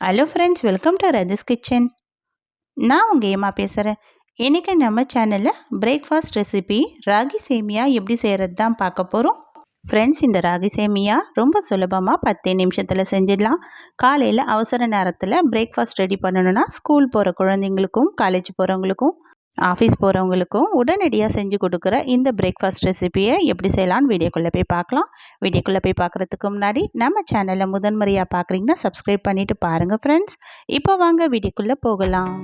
Hello friends welcome to Rajas kitchen நான் உங்கள் ஏமா பேசுகிறேன் இன்றைக்கி நம்ம சேனலில் பிரேக்ஃபாஸ்ட் ரெசிபி ராகி சேமியா எப்படி செய்கிறது தான் பார்க்க போகிறோம் ஃப்ரெண்ட்ஸ் இந்த ராகி சேமியா ரொம்ப சுலபமாக பத்தே நிமிஷத்தில் செஞ்சிடலாம். காலையில் அவசர நேரத்தில் பிரேக்ஃபாஸ்ட் ரெடி பண்ணணுன்னா ஸ்கூல் போகிற குழந்தைங்களுக்கும் காலேஜ் போகிறவங்களுக்கும் ஆஃபீஸ் போகிறவங்களுக்கும் உடனடியாக செஞ்சு கொடுக்குற இந்த பிரேக்ஃபாஸ்ட் ரெசிபியை எப்படி செய்யலான்னு வீடியோக்குள்ளே போய் பார்க்கலாம். வீடியோக்குள்ளே போய் பார்க்குறதுக்கு முன்னாடி நம்ம சேனலை முதன்முறையாக பார்க்குறீங்கன்னா சப்ஸ்கிரைப் பண்ணிவிட்டு பாருங்கள் ஃப்ரெண்ட்ஸ் இப்போ வாங்க வீடியோக்குள்ளே போகலாம்.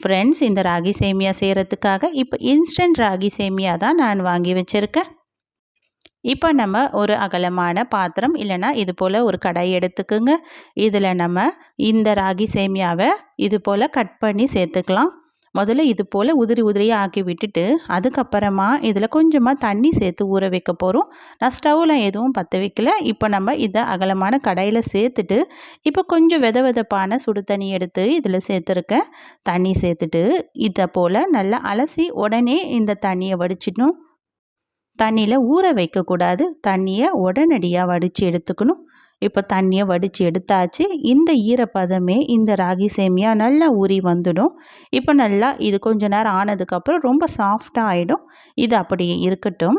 ஃப்ரெண்ட்ஸ் இந்த ராகி சேமியா செய்கிறதுக்காக இப்போ இன்ஸ்டன்ட் ராகி சேமியா தான் நான் வாங்கி வச்சுருக்கேன். இப்போ நம்ம ஒரு அகலமான பாத்திரம் இல்லைன்னா இது போல் ஒரு கடாய் எடுத்துக்குங்க. இதில் நம்ம இந்த ராகி சேமியாவை இது போல் கட் பண்ணி சேர்த்துக்கலாம். முதல்ல இது போல் உதிரி உதிரியாக ஆக்கி விட்டுட்டு அதுக்கப்புறமா இதில் கொஞ்சமாக தண்ணி சேர்த்து ஊற வைக்க போகிறோம் நான் ஸ்டவ்வில் எதுவும் பற்ற வைக்கல. இப்போ நம்ம இதை அகலமான கடையில் சேர்த்துட்டு இப்போ கொஞ்சம் வித விதப்பான சுடு தண்ணி எடுத்து இதில் சேர்த்துருக்கேன். தண்ணி சேர்த்துட்டு இதை போல் நல்லா அலசி உடனே இந்த தண்ணியை வடிச்சிடணும். தண்ணியில் ஊற வைக்கக்கூடாது. தண்ணியை உடனடியாக வடித்து எடுத்துக்கணும். இப்போ தண்ணியை வடித்து எடுத்தாச்சு. இந்த ஈரப்பதமே இந்த ராகி சேமியா நல்லா ஊறி வந்துடும். இப்போ நல்லா இது கொஞ்ச நேரம் ஆனதுக்கப்புறம் ரொம்ப சாஃப்டாக ஆகிடும் இது அப்படியே இருக்கட்டும்.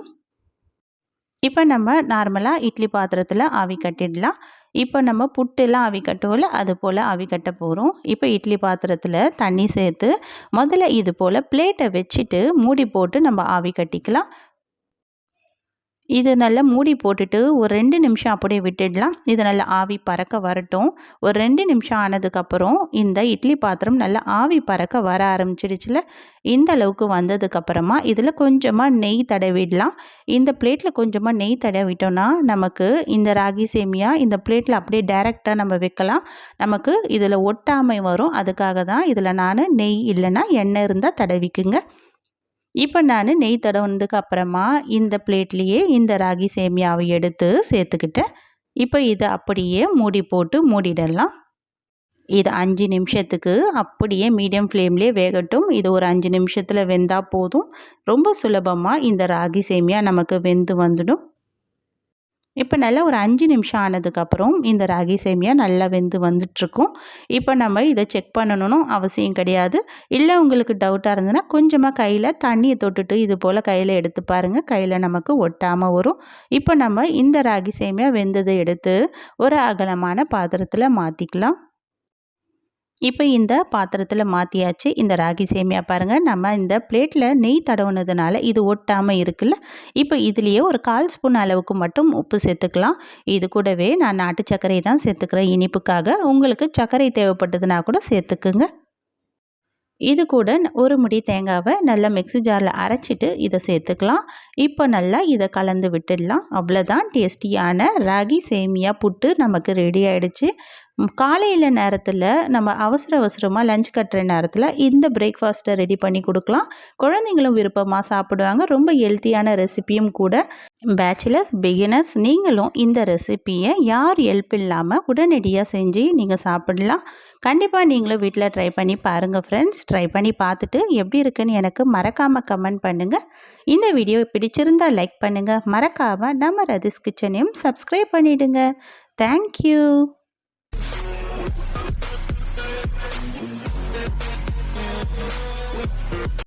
இப்போ நம்ம நார்மலாக இட்லி பாத்திரத்தில் ஆவி கட்டிடலாம். இப்போ நம்ம புட்டெல்லாம் ஆவி கட்டுவோம்ல அது போல் ஆவி கட்ட போகிறோம் இப்போ இட்லி பாத்திரத்தில் தண்ணி சேர்த்து முதல்ல இது போல் பிளேட்டை வச்சுட்டு மூடி போட்டு நம்ம ஆவி கட்டிக்கலாம். இது நல்லா மூடி போட்டுட்டு ஒரு ரெண்டு நிமிஷம் அப்படியே விட்டுடலாம். இது நல்லா ஆவி பறக்க வரட்டும். ஒரு ரெண்டு நிமிஷம் ஆனதுக்கப்புறம் இந்த இட்லி பாத்திரம் நல்லா ஆவி பறக்க வர ஆரம்பிச்சிடுச்சுல. இந்த அளவுக்கு வந்ததுக்கப்புறமா இதில் கொஞ்சமாக நெய் தடவிடலாம். இந்த பிளேட்டில் கொஞ்சமாக நெய் தடவிட்டோன்னா நமக்கு இந்த ராகி சேமியா இந்த பிளேட்டில் அப்படியே டைரெக்டாக நம்ம வைக்கலாம். நமக்கு இதில் ஒட்டாமை வரும். அதுக்காக தான் இதில் நான் நெய் இல்லைன்னா எண்ணெய் இருந்தால் தடவிக்குங்க. இப்போ நான் நெய் தடவுனதுக்கு அப்புறமா இந்த பிளேட்லேயே இந்த ராகி சேமியாவை எடுத்து சேர்த்துக்கிட்டேன் இப்போ இதை அப்படியே மூடி போட்டு மூடிடலாம். இது அஞ்சு நிமிஷத்துக்கு அப்படியே மீடியம் ஃப்ளேம்லேயே வேகட்டும். இது ஒரு அஞ்சு நிமிஷத்தில் வெந்தால் போதும். ரொம்ப சுலபமாக இந்த ராகி சேமியா நமக்கு வெந்து வந்துடும். இப்போ நல்லா ஒரு அஞ்சு நிமிஷம் ஆனதுக்கப்புறம் இந்த ராகி சேமியா நல்லா வெந்து வந்துட்டுருக்கும். இப்போ நம்ம இதை செக் பண்ணணும்னு அவசியம் கிடையாது. இல்லை உங்களுக்கு டவுட்டாக இருந்ததுன்னா கொஞ்சமாக கையில் தண்ணியை தொட்டுட்டு இது போல் கையில் எடுத்து பாருங்கள் கையில் நமக்கு ஒட்டாமல் வரும். இப்போ நம்ம இந்த ராகி சேமியா வெந்ததை எடுத்து ஒரு அகலமான பாத்திரத்தில் மாற்றிக்கலாம் இப்போ இந்த பாத்திரத்தில் மாற்றியாச்சு இந்த ராகி சேமியா பாருங்கள் நம்ம இந்த பிளேட்டில் நெய் தடவுனதுனால இது ஒட்டாமல் இருக்குல்ல? இப்போ இதுலேயே ஒரு கால் ஸ்பூன் அளவுக்கு மட்டும் உப்பு சேர்த்துக்கலாம். இது கூடவே நான் நாட்டு சர்க்கரை தான் சேர்த்துக்கிறேன். இனிப்புக்காக உங்களுக்கு சர்க்கரை தேவைப்பட்டதுன்னா கூட சேர்த்துக்குங்க. இது கூட ஒரு முடி தேங்காவை நல்லா மிக்ஸி ஜாரில் அரைச்சிட்டு இதை சேர்த்துக்கலாம். இப்போ நல்லா இதை கலந்து விட்டுடலாம். அவ்வளோதான் டேஸ்டியான ராகி சேமியா புட்டு நமக்கு ரெடி ஆகிடுச்சு காலையில் நேரத்தில் நம்ம அவசர அவசரமாக லஞ்ச் கட்டுற நேரத்தில் இந்த பிரேக்ஃபாஸ்ட்டை ரெடி பண்ணி கொடுக்கலாம். குழந்தைங்களும் விருப்பமாக சாப்பிடுவாங்க. ரொம்ப ஹெல்த்தியான ரெசிப்பியும் கூட பேச்சுலர்ஸ் பிகினர்ஸ் நீங்களும் இந்த ரெசிப்பியை யார் ஹெல்ப் இல்லாமல் உடனடியாக செஞ்சு நீங்கள் சாப்பிடலாம். கண்டிப்பாக நீங்களும் வீட்டில் ட்ரை பண்ணி பாருங்கள் ஃப்ரெண்ட்ஸ் ட்ரை பண்ணி பார்த்துட்டு எப்படி இருக்குன்னு எனக்கு மறக்காமல் கமெண்ட் பண்ணுங்கள் இந்த வீடியோ பிடிச்சிருந்தால் லைக் பண்ணுங்கள் மறக்காமல் நம்ம ரதிஸ் கிச்சனையும் சப்ஸ்கிரைப் பண்ணிவிடுங்க தேங்க்யூ Thank